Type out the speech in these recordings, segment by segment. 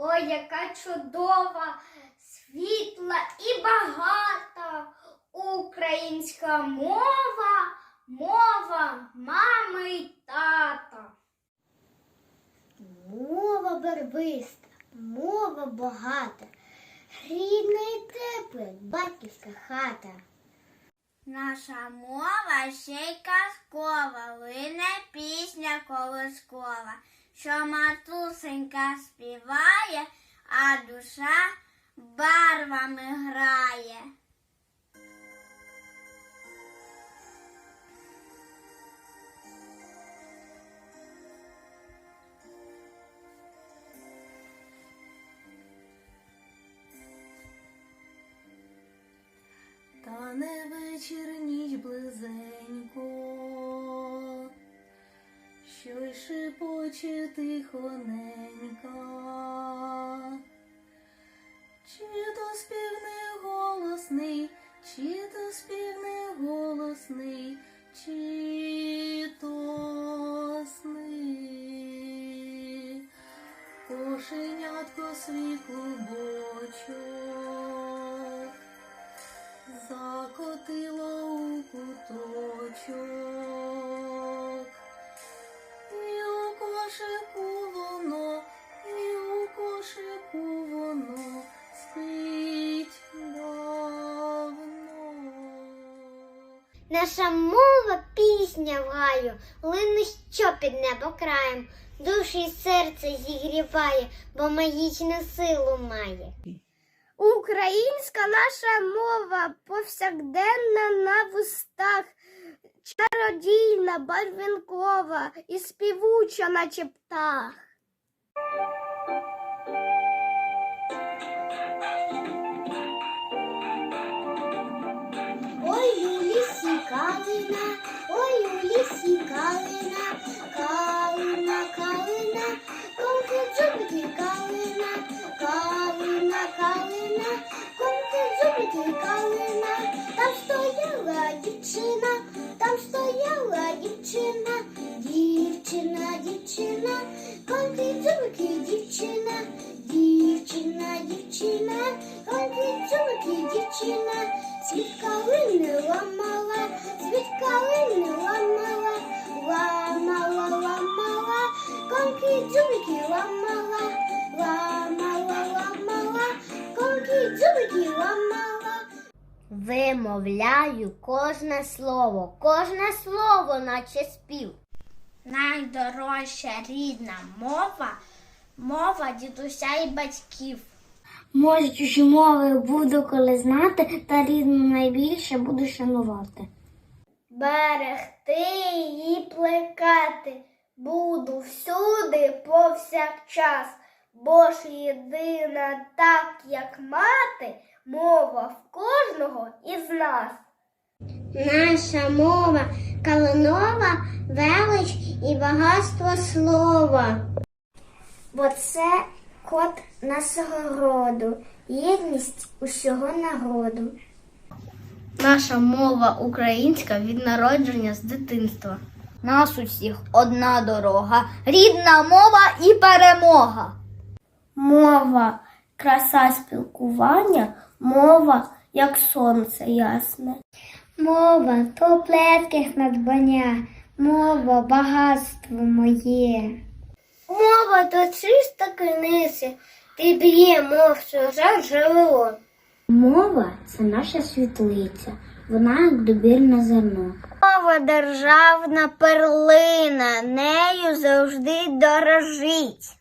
Ой, яка чудова, світла і багата українська мова, мова мами й тата. Мова барвиста, мова багата, рідна і тепла батьківська хата. Наша мова ще й казкова, лине пісня колискова, що матусенька співає, а душа барвами грає. Та не вечір ніч близенько, що й шепоче тихоненько, чи то спів голосний, чи то спів голосний, чи то сни. Кошенятко свій клубочок закотило у куточок. Наша мова пісня в гаю, лине що під небо краєм, душі й серце зігріває, бо магічну силу має. Українська наша мова повсякденна на вустах, чародійна, барвінкова і співуча, наче птах. Калина, ой, у лісі калина, калина, калина, комки дзубки калина, калина, калина, комки дзубки калина, там стояла дівчина, там стояла дівчина, дівчина, дівчина, Вимовляю кожне слово, кожне слово, наче спів. Найдорожча рідна мова мова дідуся і батьків. Може, чужі мови буду коли знати, та рідну найбільше буду шанувати. Берегти і плекати буду всюди повсякчас, бо ж єдина, так як мати, мова в кожного із нас. Наша мова калинова, велич і багатство слова. Бо це код нашого роду, єдність усього народу. Наша мова українська від народження з дитинства. Нас усіх одна дорога, рідна мова і перемога. Мова краса спілкування, мова як сонце ясне. Мова то плетких надбання, мова багатство моє. Мова то чиста криниця, ти б'є, мов чуже джерело. Мова це наша світлиця, вона як добірне зерно. Мова державна перлина, нею завжди дорожить.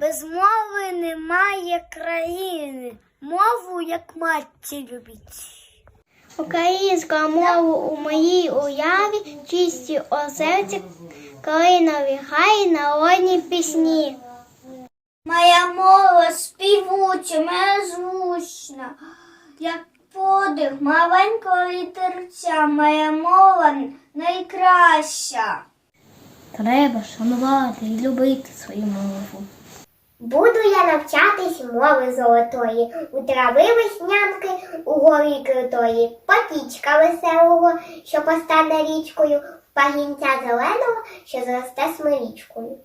Без мови немає країни, мову як матці любить. Українська мова у моїй уяві, чисті озерці, калинові гай, народні пісні. Моя мова співуча, моя звучна, як подих маленького літерця, моя мова найкраща. Треба шанувати і любити свою мову. Буду я навчатись мови золотої, у трави веснянки, у горі крутої, потічка веселого, що постане річкою, пагінця зеленого, що зросте смирічкою.